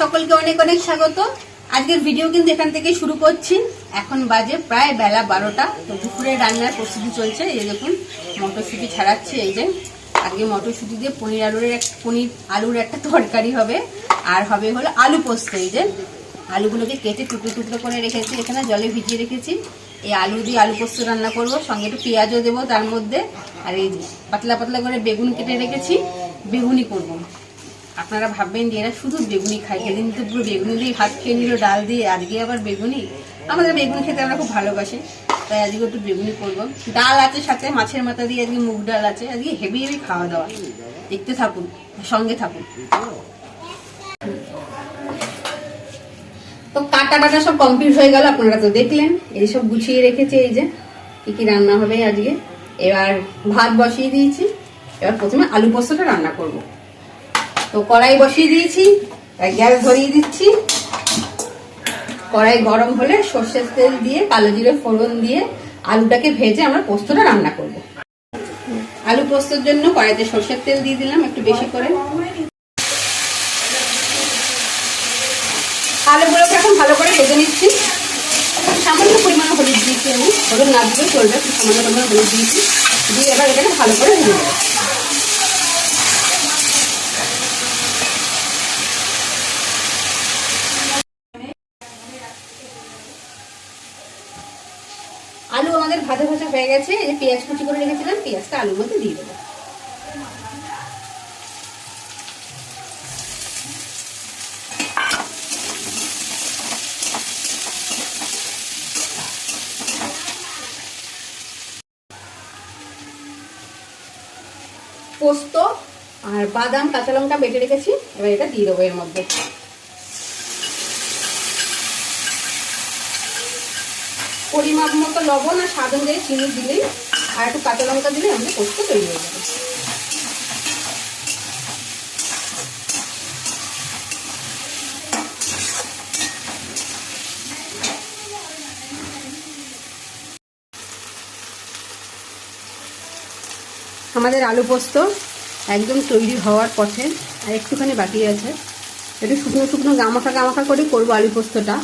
সকলকে অনেক অনেক স্বাগত। আজকের ভিডিও কিন্তু এখান থেকে শুরু করছি। এখন বাজে প্রায় বেলা বারোটা। তো দুপুরে রান্নার প্রস্তুতি চলছে। এই দেখুন, মটরশুঁটি ছাড়াচ্ছি। এই যে আজকে মটরশুঁটি দিয়ে পনির আলুর এক পনির আলুর একটা তরকারি হবে। আর হবে হলো আলু পোস্ত। এই যে আলুগুলোকে কেটে টুকরো টুকরো করে রেখেছি। এখানে জলে ভিজিয়ে রেখেছি। এই আলু দিয়ে আলু পোস্ত রান্না করব। সঙ্গে একটু পেঁয়াজও দেবো তার মধ্যে। আর এই পাতলা পাতলা করে বেগুন কেটে রেখেছি। বেগুনি করব। আপনারা ভাববেন যে এরা শুধু বেগুনি খায়। সেদিন তো পুরো বেগুনি দিয়ে ভাত খেয়ে নিল, ডাল দিয়ে, আজকে আবার বেগুনি। আমাদের বেগুন খেতে আমরা খুব ভালোবাসি, তাই আজকে একটু বেগুনি করব। ডাল আছে সাথে, মাছের মাথা দিয়ে আজকে মুগ ডাল আছে, আজকে হেভি হেভি খাওয়া দাওয়া। দেখতে থাকুন, সঙ্গে থাকুন। তো কাটা বাটা সব কমপ্লিট হয়ে গেল, আপনারা তো দেখলেন। এই সব গুছিয়ে রেখেছে এই যে, কি কি রান্না হবে আজকে। এবার ভাত বসিয়ে দিয়েছি। এবার প্রথমে আলু পোস্তটা রান্না করব। তো কড়াই বসিয়ে দিয়েছি গ্যাস ধরিয়ে দিচ্ছি। কড়াই গরম হলে সর্ষের তেল দিয়ে, কালো জিরে ফোড়ন দিয়ে আলুটাকে ভেজে আমরা পোস্তটা রান্না করব। আলু পোস্তর জন্য কড়াইতে সর্ষের তেল দিয়ে দিলাম, একটু বেশি করে। আলুগুলোকে এখন ভালো করে ভেজে নিচ্ছি। সামান্য পরিমাণে হলুদ দিয়েছি আমি। হলুদ না দিলেও চলবে সামান্য পরিমাণে হলুদ দিয়েছি। দিয়ে এবার এটাকে ভালো করে ভেজে দেবো আলু আমাদের ভাজা ভাজা হয়ে গেছে যে পেঁয়াজ কুচি করে রেখেছিলাম, পেঁয়াজটা আলুর মধ্যে দিয়ে দেবো। পোস্ত আর বাদাম, কাঁচা লঙ্কা বেটে রেখেছি, এবার এটা দিয়ে দেবো এর মধ্যে। পরিমাপ মতো লবণ আর স্বাদ অনুযায়ী চিনি দিলেই আর একটু কাঁচা লঙ্কা দিলে আমাদের পোস্ত তৈরি হয়ে যাবে। আমাদের আলু পোস্ত একদম তৈরি হওয়ার পথে আর একটুখানি বাকি আছে। একটু শুকনো শুকনো গামাখা গামাখা করে করব আলু পোস্তটা।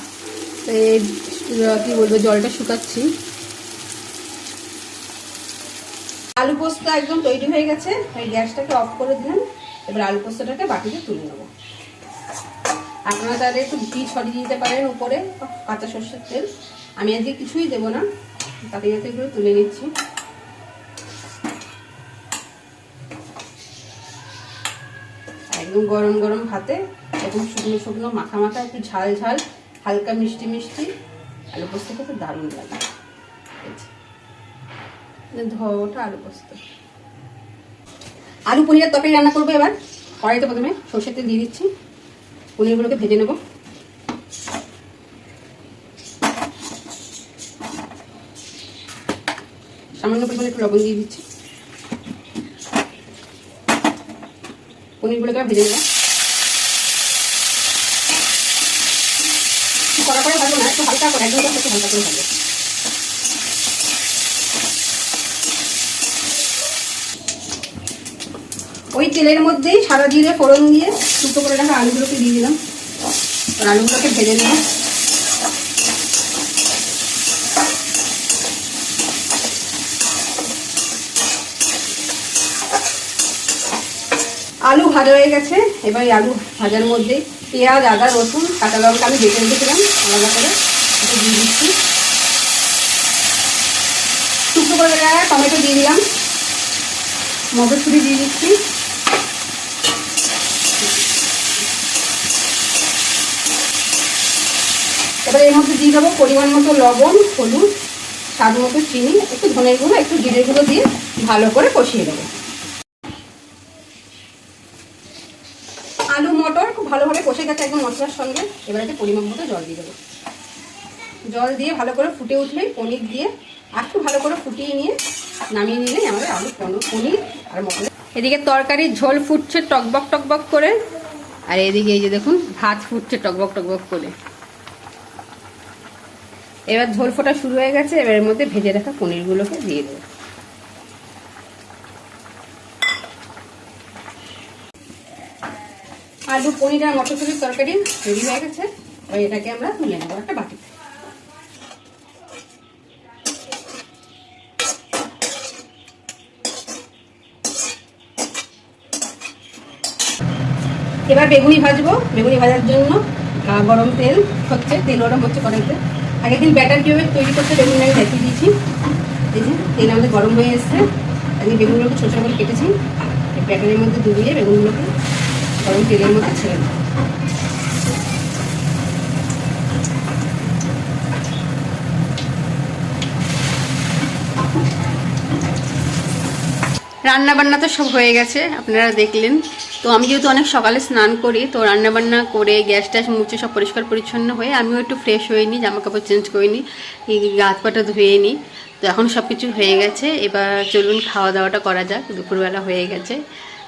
কী বলব, জলটা শুকাচ্ছি। আলু পোস্ত একদম তৈরি হয়ে গেছে, এই গ্যাসটাকে অফ করে দিলাম। এবার আলু পোস্তটাকে বাটিতে তুলে নেব। আপনারা তাহলে একটু ঘি ছড়িয়ে দিতে পারেন উপরে, কাঁচা সর্ষের তেল। আমি আজকে কিছুই দেবো না, তাতে যাতে করে তুলে নিচ্ছি। একদম গরম গরম ভাতে, একদম শুকনো শুকনো, মাখা মাখা, একটু ঝাল ঝাল, হালকা মিষ্টি মিষ্টি। আলু পোস্ত খেতে দারুণ লাগে। ধোটা আলু পোস্ত। আলু পনিরের তরকারি রান্না করব এবার। কড়াইতে প্রথমে সর্ষের তেল দিয়ে দিচ্ছি। পনিরগুলোকে ভেজে নেব। সামান্য পরিমাণে একটু লবণ দিয়ে দিচ্ছি। পনিরগুলোকে ভেজে নেব কড়া করে ভাজবো না একটু হালকা করে, একদম একটু হালকা করে ওই তেলের মধ্যেই সারা জিরে, ফোড়ন দিয়ে টুকরো করে রাখা আলুগুলোকে দিয়ে দিলাম। আলুগুলোকে ভেজে নেব। আলু ভাজা হয়ে গেছে। এবার আলু ভাজার মধ্যে পেঁয়াজ, আদা, রসুন, কাঁচা লঙ্কা আমি বেটে রেখেছিলাম আলাদা করে। এটা দিয়ে দিচ্ছি টুকরো করে টমেটো দিয়ে দিলাম। মটরশুঁটি দিয়ে দিচ্ছি। এবার এর মধ্যে দিয়ে দেবো পরিমাণ মতো লবণ, হলুদ, স্বাদ মতো চিনি, একটু ধনের গুঁড়ো, একটু জিরের গুঁড়ো দিয়ে ভালো করে কষিয়ে দেবো আলু, মটর খুব ভালোভাবে কষে গেছে একদম মশলার সঙ্গে। এবার একটা পরিমাণ মতো জল দিয়ে দেবো। জল দিয়ে ভালো করে ফুটে উঠলেই পনির দিয়ে একটু ভালো করে ফুটিয়ে নিয়ে নামিয়ে নিলেই আমাদের আলু পনির আর মটর। এদিকে তরকারির ঝোল ফুটছে টকবক টকবক করে। আর এদিকে এই যে দেখুন, ভাত ফুটছে টকবক টকবক করে। এবার ঝোল ফোটা শুরু হয়ে গেছে, এবার এর মধ্যে ভেজে রাখা পনিরগুলোকে দিয়ে দেবো। আলু আলু, পনির আর মটরশুটির তরকারি রেডি হয়ে গেছে। এবার এটাকে আমরা তুলে নেব একটা বাটিতে। এবার বেগুনি ভাজবো। বেগুনি ভাজার জন্য গরম তেল হচ্ছে, তেল গরম হচ্ছে কড়াইতে। আগের দিন ব্যাটার কীভাবে তৈরি করতে বেগুন আমি দেখিয়ে দিয়েছি। এই যে, তেল আমাদের গরম হয়ে এসছে। আমি বেগুনগুলোকে ছোটো করে কেটেছি। ব্যাটারের মধ্যে ডুবিয়ে বেগুনগুলোকে গরম তেলের মধ্যে ছেড়ে দেবো। রান্না বান্না তো সব হয়ে গেছে, আপনারা দেখলেন। তো আমি যেহেতু অনেক সকালে স্নান করি, তো রান্না বান্না করে গ্যাস ট্যাস মুছে সব পরিষ্কার পরিচ্ছন্ন হয়ে আমিও একটু ফ্রেশ হয়ে নিই জামা কাপড় চেঞ্জ করে নিই গাত পাটা ধুয়ে নিই। তো এখন সব কিছু হয়ে গেছে, এবার চলুন খাওয়া দাওয়াটা করা যাক, দুপুরবেলা হয়ে গেছে।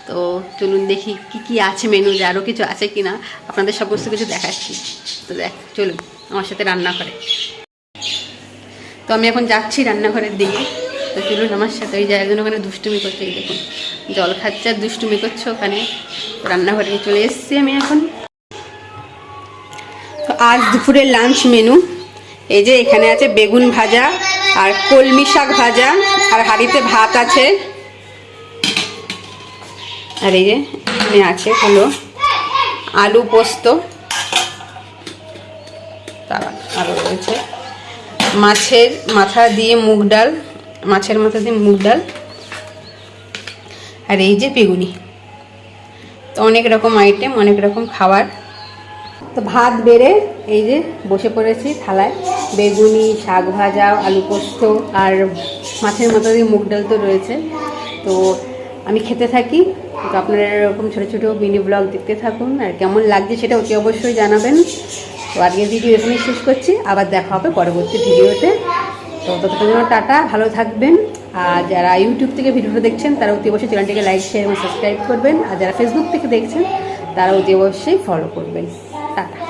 তো চলুন দেখি কি কি আছে মেনুতে আরও কিছু আছে কি না আপনাদের সমস্ত কিছু দেখাচ্ছি। তো দেখ, চলুন, আমার সাথে রান্না করে। তো আমি এখন যাচ্ছি রান্নাঘরের দিকে। তো চলুন আমার সাথে ওই জায়গায় ওখানে দুষ্টুমি করছে দেখুন। জল খাচ্ছে আর দুষ্টুমি করছে ওখানে। রান্নাঘরে চলে এসেছি আমি এখন। তো আজ দুপুরের লাঞ্চ মেনু এই যে এখানে আছে বেগুন ভাজা আর কলমি শাক ভাজা আর হাঁড়িতে ভাত আছে। আর এই যে এখানে আছে হলো আলু পোস্ত। তারা আরও রয়েছে। মাছের মাথা দিয়ে মুগ ডাল। মাছের মাথা দিয়ে মুগ ডাল আর এই যে বেগুনি। তো অনেক রকম আইটেম অনেক রকম খাবার। তো ভাত বেড়ে এই যে বসে পড়েছি থালায়। বেগুনি, শাক ভাজা, আলু পোস্ত আর মাছের মাথা দিয়ে মুগ ডাল তো রয়েছে। তো আমি খেতে থাকি। তো আপনারা এরকম ছোটো ছোটো মিনি ব্লগ দেখতে থাকুন। আর কেমন লাগছে সেটা অতি অবশ্যই জানাবেন। তো আজকের ভিডিও এখানেই শেষ করছি। আবার দেখা হবে পরবর্তী ভিডিওতে তো ততক্ষণ জন্য টাটা, ভালো থাকবেন। আর যারা ইউটিউব থেকে ভিডিওটা দেখছেন, তারা অতি অবশ্যই চ্যানেলটিকে লাইক শেয়ার এবং সাবস্ক্রাইব করবেন। আর যারা ফেসবুক থেকে দেখছেন, তারা অতি অবশ্যই ফলো করবেন। টাটা।